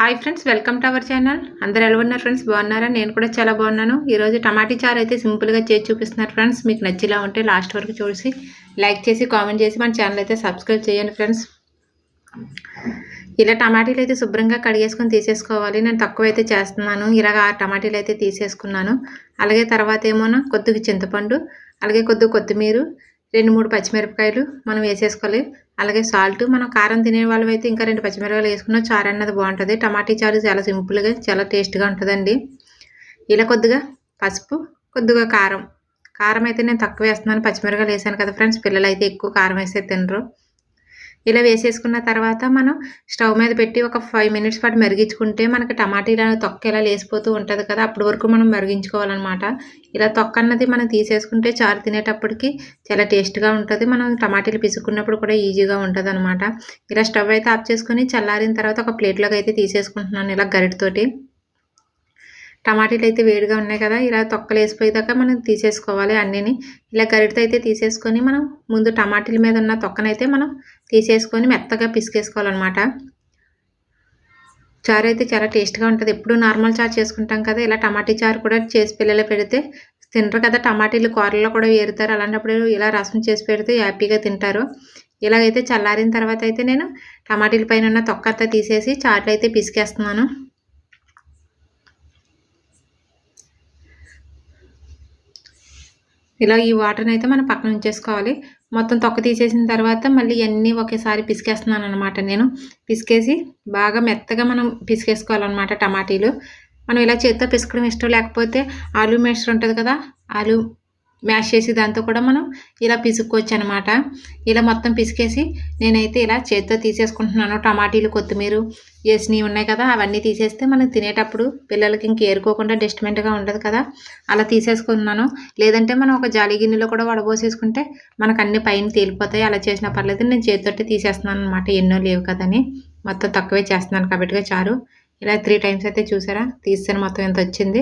Hi friends welcome to our channel అందరు ఎలా ఉన్నారు ఫ్రెండ్స్ బాగున్నారా? నేను కూడా చాలా బాగున్నాను. ఈరోజు టమాటీ చారు అయితే సింపుల్గా చేసి చూపిస్తున్నారు ఫ్రెండ్స్ మీకు నచ్చేలా ఉంటే లాస్ట్ వరకు చూసి లైక్ చేసి కామెంట్ చేసి మన ఛానల్ అయితే సబ్స్క్రైబ్ చేయండి ఫ్రెండ్స్ ఇలా టమాటీలు అయితే శుభ్రంగా కడిగేసుకొని తీసేసుకోవాలి. నేను తక్కువ అయితే చేస్తున్నాను. ఇలాగ ఆ టమాటీలు అయితే తీసేసుకున్నాను. అలాగే తర్వాత ఏమోనా కొద్దిగా చింతపండు అలాగే కొద్దిగా కొత్తిమీర రెండు మూడు పచ్చిమిరపకాయలు మనం వేసేసుకోవాలి. అలాగే సాల్ట్ మనం కారం తినే వాళ్ళం అయితే ఇంకా రెండు పచ్చిమిరపకాయలు వేసుకున్న చారు అన్నది బాగుంటుంది. టమాటీ చారు చాలా సింపుల్గా చాలా టేస్ట్గా ఉంటుందండి. ఇలా కొద్దిగా పసుపు కొద్దిగా కారం. కారం అయితే నేను తక్కువ వేస్తున్నాను. పచ్చిమిరపకాయలు వేసాను కదా ఫ్రెండ్స్ పిల్లలు అయితే ఎక్కువ కారం వేస్తే తినరు. ఇలా వేసేసుకున్న తర్వాత మనం స్టవ్ మీద పెట్టి ఒక ఫైవ్ మినిట్స్ పాటు మరిగించుకుంటే మనకి టమాటీల తొక్క ఇలా లేసిపోతూ ఉంటుంది కదా అప్పటి వరకు మనం మరిగించుకోవాలన్నమాట. ఇలా తొక్క అన్నది మనం తీసేసుకుంటే చారు తినేటప్పటికి చాలా టేస్ట్గా ఉంటుంది. మనం టమాటీలు పిసుకున్నప్పుడు కూడా ఈజీగా ఉంటుంది అనమాట ఇలా స్టవ్ అయితే ఆఫ్ చేసుకుని చల్లారిన తర్వాత ఒక ప్లేట్లోకి అయితే తీసేసుకుంటున్నాను ఇలా గరిటతోటి. టమాటాలు అయితే వేడిగా ఉన్నాయి కదా ఇలా తొక్కలు వేసిపోయేదాకా మనం తీసేసుకోవాలి అన్నీని. ఇలా గరిటతో అయితే తీసేసుకొని మనం ముందు టమాటాల మీద ఉన్న తొక్కనైతే మనం తీసేసుకొని మెత్తగా పిసికేసుకోవాలన్నమాట. చారు అయితే చాలా టేస్ట్గా ఉంటుంది. ఎప్పుడు నార్మల్ చారు చేసుకుంటాం కదా ఇలా టమాటీ చారు కూడా చేసి పిల్లలు పెడితే తినరు కదా టమాటీలు కూరల్లో కూడా వేరుతారు అలాంటప్పుడు ఇలా రసం చేసి పెడితే హ్యాపీగా తింటారు. ఇలాగైతే చల్లారిన తర్వాత అయితే నేను టమాటీల పైన ఉన్న తొక్క అంతా తీసేసి చాట్లు అయితే పిసికేస్తున్నాను. ఇలా ఈ వాటర్ని అయితే మనం పక్కన ఉంచేసుకోవాలి. మొత్తం తొక్క తీసేసిన తర్వాత మళ్ళీ అన్నీ ఒకేసారి పిసికేస్తున్నాను అనమాట నేను. పిసికేసి బాగా మెత్తగా మనం పిసికేసుకోవాలన్నమాట టమాటీలు. మనం ఇలా చేత్తో పిసుకడం ఇష్టం లేకపోతే ఆలు మేస్టర్ ఉంటుంది కదా ఆలు మ్యాష్ చేసి దాంతో కూడా మనం ఇలా పిసుక్కోవచ్చు అనమాట ఇలా మొత్తం పిసికేసి నేనైతే ఇలా చేతితో తీసేసుకుంటున్నాను. టమాటీలు కొత్తిమీర వేసినవి ఉన్నాయి కదా అవన్నీ తీసేస్తే మనం తినేటప్పుడు పిల్లలకి ఇంక ఏరుకోకుండా డస్ట్మెంట్గా ఉండదు కదా. అలా తీసేసుకున్నాను. లేదంటే మనం ఒక జాలి గిన్నెలో కూడా వడబోసేసుకుంటే మనకు అన్ని పైన తేలిపోతాయి. అలా చేసిన పర్లేదు నేను చేతితోటి తీసేస్తున్నాను అనమాట ఎన్నో లేవు కదని. మొత్తం తక్కువే చేస్తున్నాను కాబట్టి చారు ఇలా త్రీ టైమ్స్ అయితే చూసారా? తీసాను మొత్తం ఎంత వచ్చింది?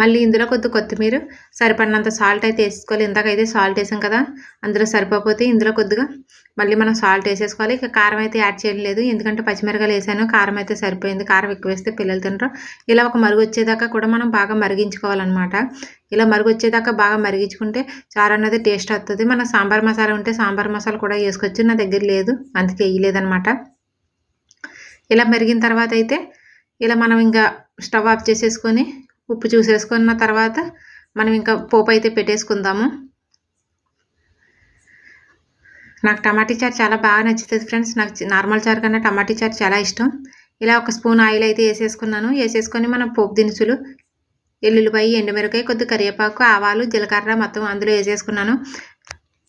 మళ్ళీ ఇందులో కొద్ది కొత్తిమీర సరిపడినంత సాల్ట్ అయితే వేసుకోవాలి. ఇందాకైతే సాల్ట్ వేసాం కదా అందులో సరిపోతే ఇందులో కొద్దిగా మళ్ళీ మనం సాల్ట్ వేసేసుకోవాలి. ఇక కారం అయితే యాడ్ చేయలేదు ఎందుకంటే పచ్చిమిరకాయలు వేసాను కారం అయితే సరిపోయింది. కారం ఎక్కువ వేస్తే పిల్లలు తినరు. ఇలా ఒక మరుగు వచ్చేదాకా కూడా మనం బాగా మరిగించుకోవాలన్నమాట. ఇలా మరుగు వచ్చేదాకా బాగా మరిగించుకుంటే చారు అన్నది టేస్ట్ వస్తుంది మన సాంబార్ మసాలా ఉంటే సాంబార్ మసాలా కూడా వేసుకోవచ్చు. నా దగ్గర లేదు అందుకే వేయలేదనమాట ఇలా మరిగిన తర్వాత అయితే ఇలా మనం ఇంకా స్టవ్ ఆఫ్ చేసేసుకొని ఉప్పు చూసేసుకున్న తర్వాత మనం ఇంకా పోపు అయితే పెట్టేసుకుందాము. నాకు టమాటీ చారు చాలా బాగా నచ్చుతుంది ఫ్రెండ్స్. నాకు నార్మల్ చారు కన్నా టమాటీ చారు చాలా ఇష్టం. ఇలా ఒక స్పూన్ ఆయిల్ అయితే వేసేసుకున్నాను. వేసేసుకొని మనం పోపు దినుసులు ఎల్లుల్లిపాయ ఎండుమిరకాయ కొద్ది కరివేపాకు ఆవాలు జీలకర్ర మొత్తం అందులో వేసేసుకున్నాను.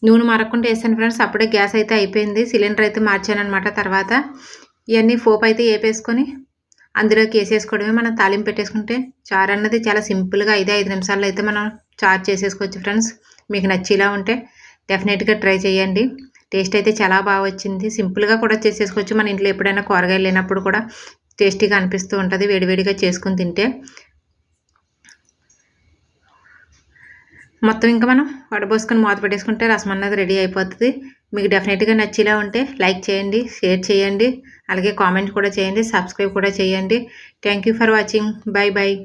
నూనె మరక్కుంటే వేసాను ఫ్రెండ్స్. అప్పుడే గ్యాస్ అయితే అయిపోయింది. సిలిండర్ అయితే మార్చాను అనమాట తర్వాత. ఇవన్నీ పోపు అయితే వేపేసుకొని అందులోకి వేసేసుకోవడమే మనం తాలింపు పెట్టేసుకుంటే చారు అన్నది చాలా సింపుల్గా ఐదు ఐదు నిమిషాల్లో అయితే మనం చారు చేసేసుకోవచ్చు ఫ్రెండ్స్. మీకు నచ్చేలా ఉంటే డెఫినెట్గా ట్రై చేయండి. టేస్ట్ అయితే చాలా బాగా వచ్చింది. సింపుల్గా కూడా చేసేసుకోవచ్చు. మన ఇంట్లో ఎప్పుడైనా కూరగాయలు లేనప్పుడు కూడా టేస్టీగా అనిపిస్తూ ఉంటుంది. వేడివేడిగా చేసుకుని తింటే మొత్తం ఇంకా మనం వడబోసుకొని మూత పెట్టేసుకుంటే రసం అన్నది రెడీ అయిపోతుంది. మీకు డెఫినెట్గా నచ్చేలా ఉంటే లైక్ చేయండి షేర్ చేయండి. అలాగే కామెంట్ కూడా చేయండి సబ్స్క్రైబ్ కూడా చేయండి. Thank for watching bye bye